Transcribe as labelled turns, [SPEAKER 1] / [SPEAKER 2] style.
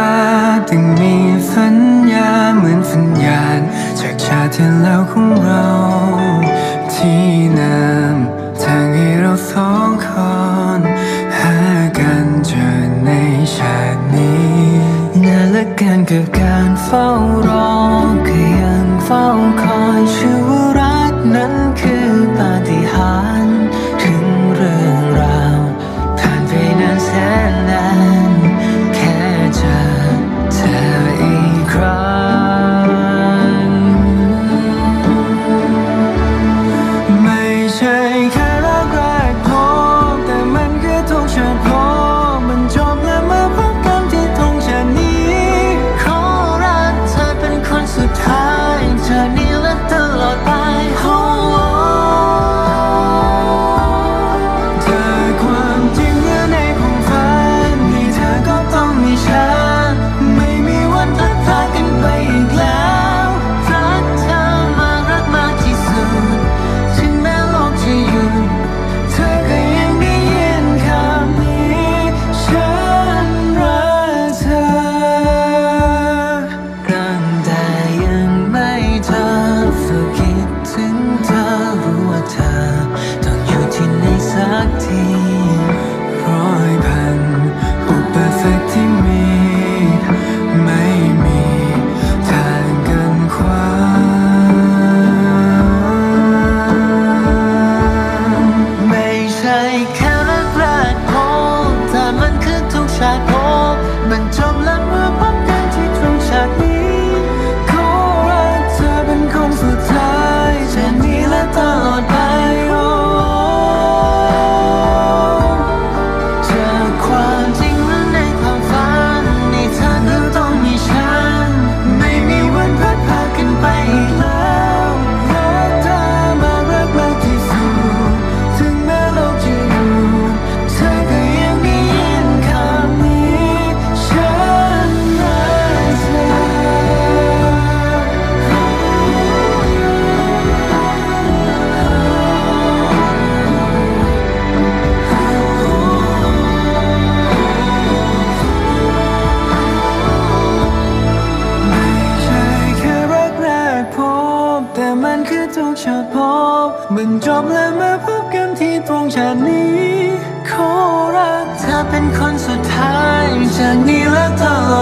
[SPEAKER 1] าถึงมีสัญญาเหมือนสัญญาณ จากชาติที่แล้วของเรา ที่นำทางให้เราสองคนหากันเจอในชาตินี้นานและกันกับการเฝ้ารอก็ยังเฝ้าคอยชั่ว ทุกชาติพบมึงจบและมาพบกันที่ตรงชาตินี้ขอรักเธอเป็นคนสุดท้ายจากนี้และตลอด